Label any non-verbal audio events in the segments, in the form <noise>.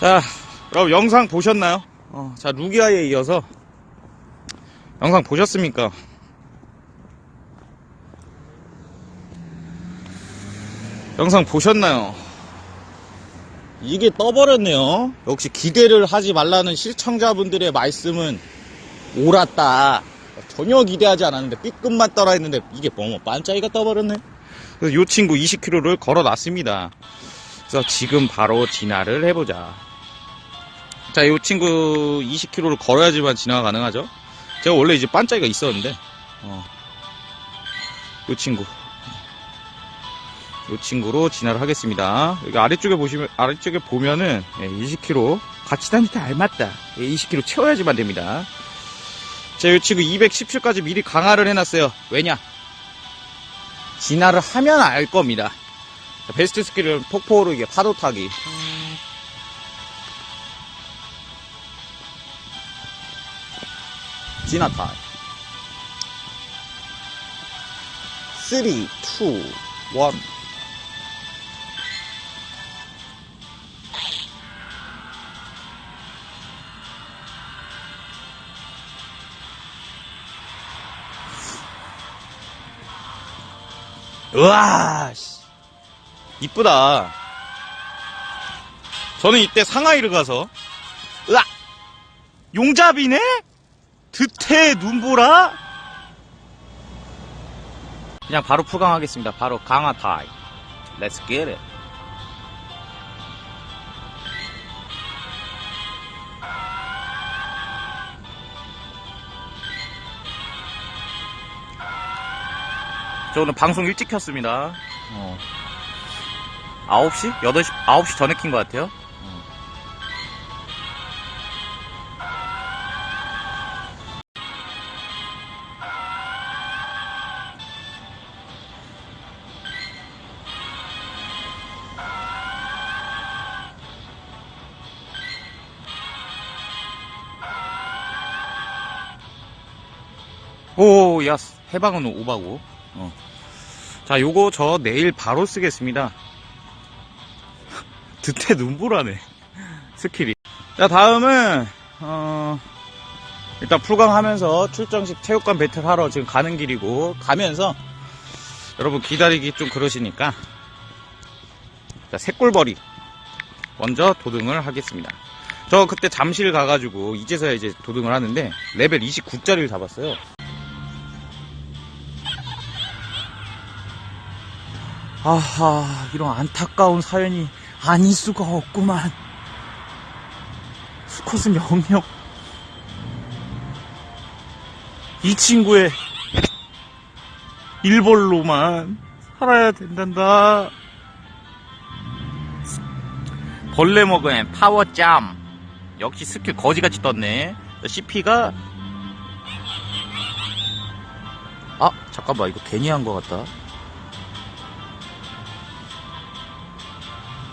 자, 여러분 영상 보셨나요? 어, 자, 루기아에 이어서 영상 보셨습니까? 영상 보셨나요? 이게 떠버렸네요. 역시 기대를 하지 말라는 시청자분들의 말씀은 옳았다. 전혀 기대하지 않았는데 B급만 떠라 했는데 이게 뭐 반짝이가 떠버렸네. 그래서 이 친구 20km를 걸어놨습니다. 그래서 지금 바로 진화를 해보자. 자, 이 친구 20km를 걸어야지만 진화가 가능하죠. 제가 원래 이제 반짝이가 있었는데, 어, 이 친구. 이 친구로 진화를 하겠습니다. 여기 아래쪽에 보시면, 아래쪽에 보면은, 20km. 같이 다닐 때 알맞다. 20km 채워야지만 됩니다. 자, 이 친구 217까지 미리 강화를 해놨어요. 왜냐? 진화를 하면 알 겁니다. 자, 베스트 스킬은 폭포 오르기, 파도 타기. 타임. 3, 2, 1. 우와, 씨. 이쁘다. 저는 이때 상하이를 가서, 으아! 용잡이네? 드태 눈보라? 그냥 바로 풀강하겠습니다. 바로 강화 타임. Let's get it. 저 오늘 방송 일찍 켰습니다. 어. 9시? 8시, 9시 전에 킨 것 같아요. 오, 야, 해방은 오바고. 어. 자, 요거 저 내일 바로 쓰겠습니다. <laughs> 드태 눈보라네. <laughs> 스킬이. 자, 다음은, 어, 일단 풀강하면서 출정식 체육관 배틀 하러 지금 가는 길이고, 가면서, 여러분 기다리기 좀 그러시니까, 자, 새꿀벌이. 먼저 도등을 하겠습니다. 저 그때 잠실 가가지고, 이제서야 이제 도등을 하는데, 레벨 29짜리를 잡았어요. 아하, 이런 안타까운 사연이 아닐 수가 없구만. 수컷은 영영. 이 친구의 일벌로만 살아야 된단다. 벌레 먹은 파워짬. 역시 스킬 거지같이 떴네. CP가 아, 잠깐만. 이거 괜히 한 것 같다.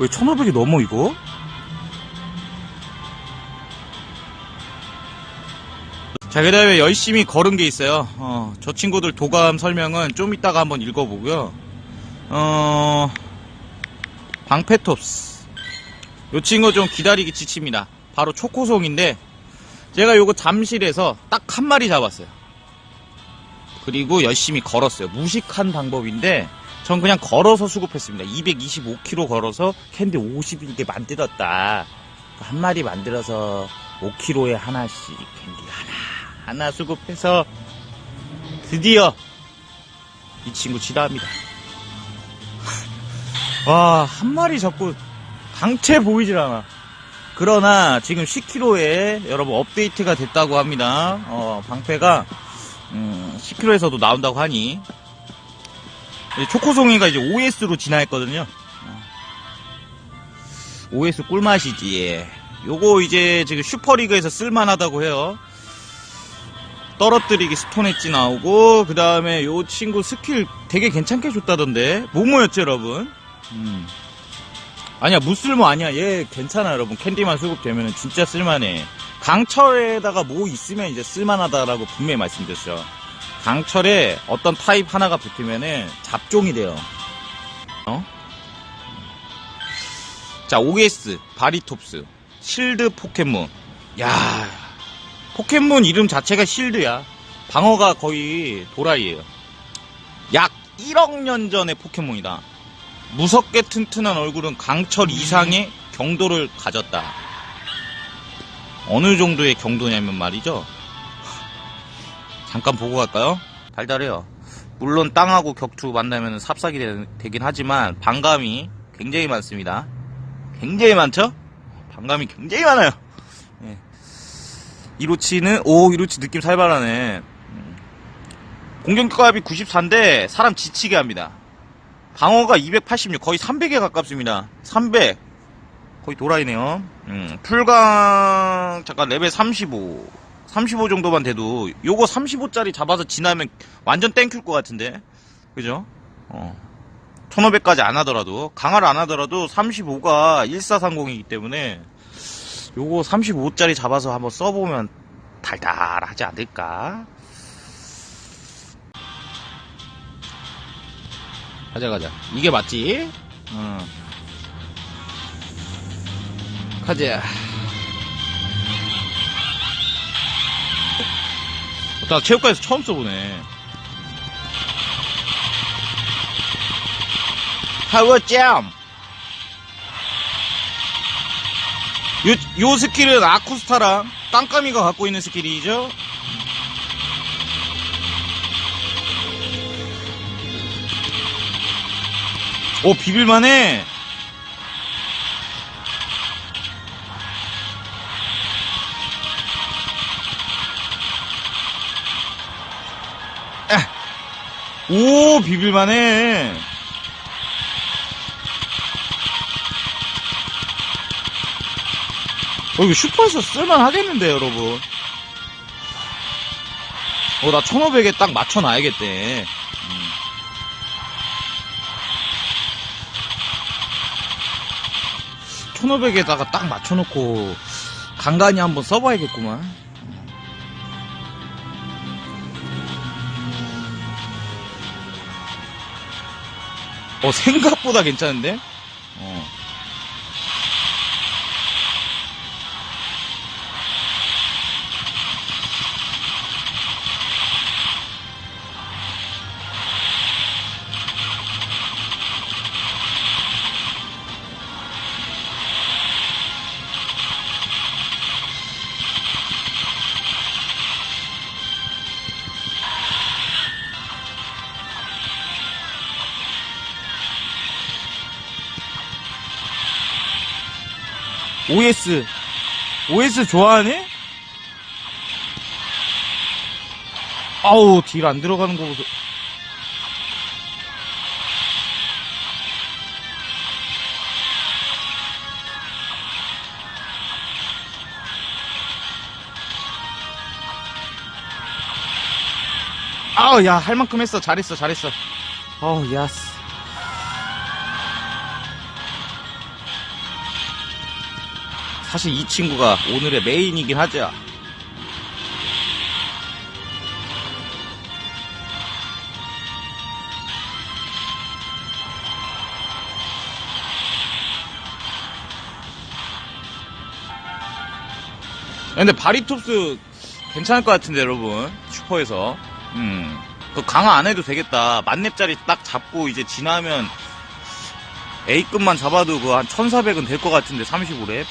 왜 1500이 넘어 이거? 자, 그 다음에 열심히 걸은 게 있어요. 어, 저 친구들 도감 설명은 좀 이따가 한번 읽어보고요. 어, 방패톱스. 요 친구 좀 기다리기 지칩니다. 바로 초코송인데, 제가 요거 잠실에서 딱 한 마리 잡았어요. 그리고 열심히 걸었어요. 무식한 방법인데, 전 그냥 걸어서 수급했습니다. 225km 걸어서 캔디 50개 만들었다. 한 마리 만들어서 5km에 하나씩 캔디 하나 하나 수급해서 드디어 이 친구 지다합니다. <laughs> 와, 한 마리 잡고 당체 보이질 않아. 그러나 지금 10km에 여러분 업데이트가 됐다고 합니다. 어, 방패가 음, 10km에서도 나온다고 하니 초코송이가 이제 OS로 진화했거든요. OS 꿀맛이지. 요거 이제 지금 슈퍼리그에서 쓸만하다고 해요. 떨어뜨리기 스톤 엣지 나오고, 그 다음에 요 친구 스킬 되게 괜찮게 줬다던데. 뭐뭐였죠, 여러분? 음. 아니야, 무쓸모 아니야. 얘 괜찮아, 여러분. 캔디만 수급되면 진짜 쓸만해. 강철에다가 뭐 있으면 이제 쓸만하다라고 분명히 말씀드렸죠. 강철에 어떤 타입 하나가 붙으면은 잡종이 돼요. 어? 자, OS, 바리톱스. 실드 포켓몬. 야 포켓몬 이름 자체가 실드야. 방어가 거의 도라이예요. 약 1억 년 전의 포켓몬이다. 무섭게 튼튼한 얼굴은 강철 이상의 경도를 가졌다. 어느 정도의 경도냐면 말이죠. 잠깐 보고 갈까요? 달달해요. 물론 땅하고 격투 만나면 삽삭이 되, 긴 하지만 반감이 굉장히 많습니다. 굉장히 많죠? 반감이 굉장히 많아요. 예. 이로치는 오 이로치 느낌 살벌하네. 음. 공격값이 94인데 사람 지치게 합니다. 방어가 286 거의 300에 가깝습니다. 300 거의 도라이네요. 음, 풀강 잠깐 레벨 35 35 정도만 돼도 요거 35짜리 잡아서 지나면 완전 땡큐일 것 같은데 그죠? 어. 1500까지 안 하더라도 강화를 안 하더라도 35가 1430이기 때문에 요거 35짜리 잡아서 한번 써보면 달달하지 않을까? 가자 가자 이게 맞지? 어. 가자 나 체육관에서 처음 써보네 파워 잼! 요, 요 스킬은 아쿠스타랑 땅까미가 갖고 있는 스킬이죠? 오, 비빌만해! 오, 비빌만해! 어, 이거 슈퍼에서 쓸만 하겠는데, 여러분. 어, 나 1500에 딱 맞춰놔야겠대. 음. 천 1500에다가 딱 맞춰놓고, 간간히 한번 써봐야겠구만. 어, 생각보다 괜찮은데? OS. OS 좋아하네? 아우, 딜 안 들어가는 거 보소. 아우, 야, 할 만큼 했어. 잘했어, 잘했어. 어우, 야스. 사실 이 친구가 오늘의 메인이긴 하죠. 근데 바리톱스 괜찮을 것 같은데 여러분 슈퍼에서 음. 그 강화 안 해도 되겠다 만렙짜리 딱 잡고 이제 지나면 A급만 잡아도 그 한 1400은 될 것 같은데 35렙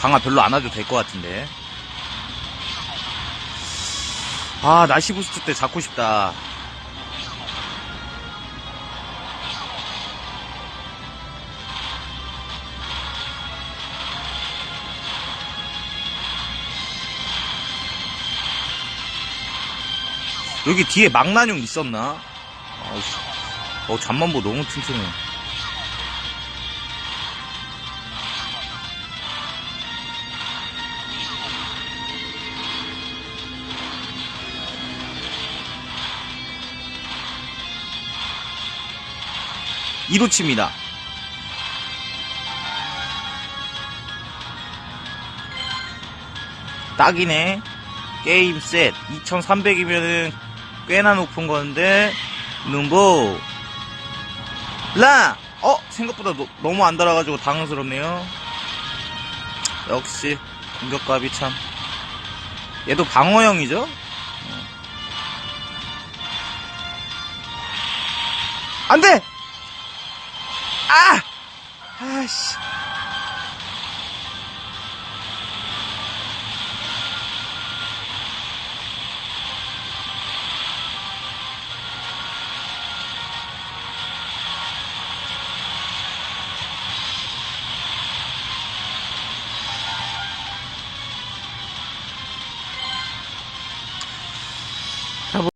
강화 별로 안 와도 될 것 같은데. 아, 날씨 부스트 때 잡고 싶다. 여기 뒤에 망나뇽 있었나? 어, 잠만보 너무 튼튼해. 이로치입니다. 딱이네. 게임 셋. 2300이면은 꽤나 높은 건데, 눈보. 라! 어? 생각보다 너, 너무 안 달아가지고 당황스럽네요. 역시 공격갑이 참 얘도 방어형이죠? 안 돼! 아! 아씨.